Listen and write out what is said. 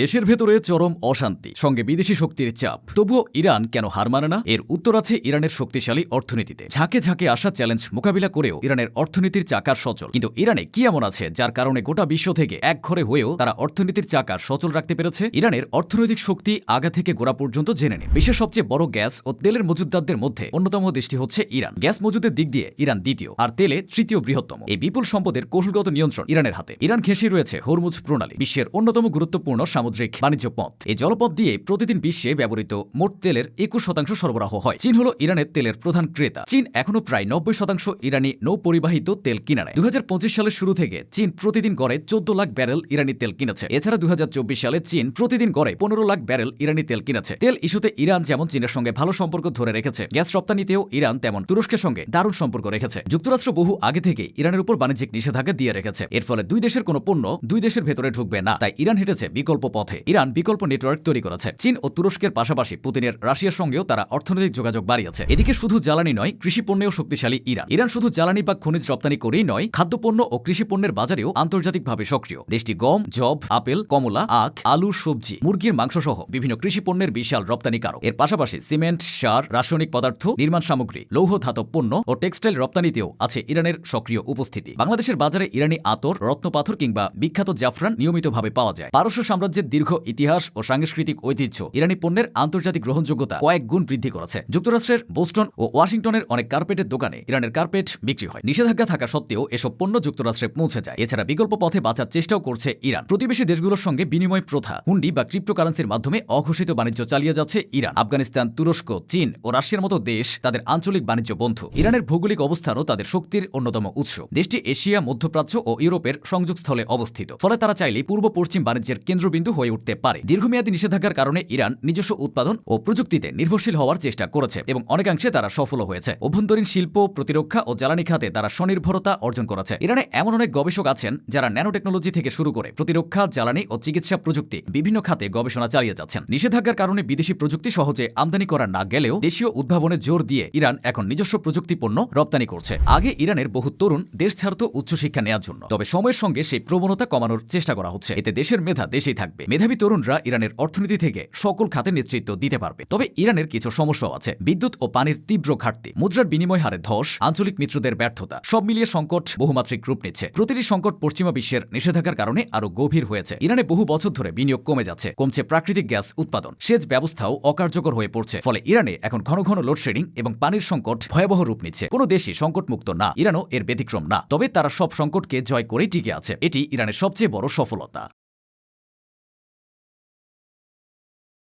দেশের ভেতরে চরম অশান্তি, সঙ্গে বিদেশি শক্তির চাপ। তবুও ইরান কেন হার মানে না? এর উত্তর আছে ইরানের শক্তিশালী অর্থনীতিতে। ঝাঁকে ঝাঁকে আসা চ্যালেঞ্জ মোকাবিলা করেও ইরানের অর্থনীতির চাকার সচল। কিন্তু ইরানে কি এমন আছে যার কারণে গোটা বিশ্ব থেকে এক ঘরে হয়েও তারা অর্থনীতির চাকা সচল রাখতে পেরেছে? ইরানের অর্থনৈতিক শক্তি আগা থেকে গোড়া পর্যন্ত জেনে নিন। বিশ্বের সবচেয়ে বড় গ্যাস ও তেলের মজুদদারদের মধ্যে অন্যতম দেশটি হচ্ছে ইরান। গ্যাস মজুদের দিক দিয়ে ইরান দ্বিতীয়, আর তেলে তৃতীয় বৃহত্তম। এই বিপুল সম্পদের কৌশলগত নিয়ন্ত্রণ ইরানের হাতে। ইরান ঘেঁষে রয়েছে হরমুজ প্রণালী, বিশ্বের অন্যতম গুরুত্বপূর্ণ সামুদ্রিক বাণিজ্য পথ। এই জলপথ দিয়ে প্রতিদিন বিশ্বে ব্যবহৃত মোট তেলের একুশ শতাংশ সরবরাহ হয়। চীন হল ইরানের তেলের প্রধান ক্রেতা। চীন এখনও প্রায় নব্বই শতাংশ ইরানি নৌ পরিবাহিত তেল কিনা নেয় দু সালের শুরু থেকে চীন প্রতিদিন গড়ে চোদ্দ লাখ ব্যারেল ইরানি তেল কিনেছে। এছাড়া দুহাজার চব্বিশ সালে চীন প্রতিদিন গড়ে পনেরো লাখ ব্যারেল ইরানি তেল কিনেছে। তেল ইস্যুতে ইরান যেমন চীনের সঙ্গে ভালো সম্পর্ক ধরে রেখেছে, গ্যাস রপ্তানিতেও ইরান তেমন তুরস্কের সঙ্গে দারুণ সম্পর্ক রেখেছে। যুক্তরাষ্ট্র বহু আগে থেকে ইরানের উপর বাণিজ্যিক নিষেধাজ্ঞা দিয়ে রেখেছে। এর ফলে দুই দেশের কোনো পণ্য দুই দেশের ভেতরে ঢুকবে না। তাই ইরান হেঁটেছে বিকল্প পথে। ইরান বিকল্প নেটওয়ার্ক তৈরি করেছে। চীন ও তুরস্কের পাশাপাশি পুতিনের রাশিয়ার সঙ্গেও তারা অর্থনৈতিক যোগাযোগ বাড়িয়েছে। এদিকে শুধু জ্বালানি নয়, কৃষি পণ্যেও শক্তিশালী ইরান। ইরান শুধু জ্বালানি বা খনিজ রপ্তানি করেই নয়, খাদ্যপণ্য ও কৃষি পণ্যের বাজারেও আন্তর্জাতিকভাবে সক্রিয়। দেশটি গম জব আপেল, কমলা, আখ, আলু, সবজি, মুরগির মাংস সহ বিভিন্ন কৃষি পণ্যের বিশাল রপ্তানিকারক। এর পাশাপাশি সিমেন্ট, সার, রাসায়নিক পদার্থ, নির্মাণ সামগ্রী, লৌহ ধাতব পণ্য ও টেক্সটাইল রপ্তানিতেও আছে ইরানের সক্রিয় উপস্থিতি। বাংলাদেশের বাজারে ইরানি আতর, রত্নপাথর কিংবা বিখ্যাত জাফরান নিয়মিতভাবে পাওয়া যায়। পারস্য সাম্রাজ্যের দীর্ঘ ইতিহাস ও সাংস্কৃতিক ঐতিহ্য, ইরানি পণ্যের আন্তর্জাতিক গ্রহণযোগ্যতা কয়েক গুণ বৃদ্ধি করেছে। যুক্তরাষ্ট্রের বোস্টন ও ওয়াশিংটনের অনেক কার্পেটের দোকানে ইরানের কার্পেট বিক্রি হয়। নিষেধাজ্ঞা থাকা সত্ত্বেও এসব পণ্য যুক্তরাষ্ট্রে পৌঁছে যায়। এছাড়া বিকল্প পথে বাঁচার চেষ্টাও করছে ইরান। প্রতিবেশী দেশগুলোর সঙ্গে বিনিময় প্রথা, হুন্ডি বা ক্রিপ্টোকারেন্সির মাধ্যমে অঘোষিত বাণিজ্য চালিয়ে যাচ্ছে ইরান। আফগানিস্তান, তুরস্ক, চীন ও রাশিয়ার মতো দেশ তাদের আঞ্চলিক বাণিজ্য বন্ধু। ইরানের ভৌগোলিক অবস্থানও তাদের শক্তির অন্যতম উৎস। দেশটি এশিয়া, মধ্যপ্রাচ্য ও ইউরোপের সংযোগস্থলে অবস্থিত। ফলে তারা চাইলে পূর্ব পশ্চিম বাণিজ্যের কেন্দ্রবিন্দু হয়ে উঠতে পারে। দীর্ঘমেয়াদী নিষেধাজ্ঞার কারণে ইরান নিজস্ব উৎপাদন ও প্রযুক্তিতে নির্ভরশীল হওয়ার চেষ্টা করেছে এবং অনেকাংশে তারা সফল হয়েছে। অভ্যন্তরীণ শিল্প, প্রতিরক্ষা ও জ্বালানি খাতে তারা স্বনির্ভরতা অর্জন করেছে। ইরানে এমন অনেক গবেষক আছেন যারা ন্যানো টেকনোলজি থেকে শুরু করে প্রতিরক্ষা, জ্বালানি ও চিকিৎসা প্রযুক্তি বিভিন্ন খাতে গবেষণা চালিয়ে যাচ্ছেন। নিষেধাজ্ঞার কারণে বিদেশি প্রযুক্তি সহজে আমদানি করা না গেলেও দেশীয় উদ্ভাবনে জোর দিয়ে ইরান এখন নিজস্ব প্রযুক্তি পণ্য রপ্তানি করছে। আগে ইরানের বহু তরুণ দেশ ছাড়ত উচ্চশিক্ষা নেওয়ার জন্য, তবে সময়ের সঙ্গে সেই প্রবণতা কমানোর চেষ্টা করা হচ্ছে। এতে দেশের মেধা দেশেই থাকবে। মেধাবী তরুণরা ইরানের অর্থনীতি থেকে সকল খাতে নেতৃত্ব দিতে পারবে। তবে ইরানের কিছু সমস্যাও আছে। বিদ্যুৎ ও পানির তীব্র ঘাটতি, মুদ্রার বিনিময় হারে ধস, আঞ্চলিক মিত্রদের ব্যর্থতা, সব মিলিয়ে সংকট বহুমাত্রিক রূপ নিচ্ছে। প্রতিটি সংকট পশ্চিমা বিশ্বের নিষেধাজ্ঞার কারণে আরও গভীর হয়েছে। ইরানে বহু বছর ধরে বিনিয়োগ কমে যাচ্ছে, কমছে প্রাকৃতিক গ্যাস উৎপাদন। সেচ ব্যবস্থাও অকার্যকর হয়ে পড়ছে। ফলে ইরানে এখন ঘন ঘন লোডশেডিং এবং পানির সংকট ভয়াবহ রূপ নিচ্ছে। কোনো দেশই সংকটমুক্ত না, ইরানও এর ব্যতিক্রম না। তবে তারা সব সংকটকে জয় করেই টিকে আছে। এটি ইরানের সবচেয়ে বড় সফলতা।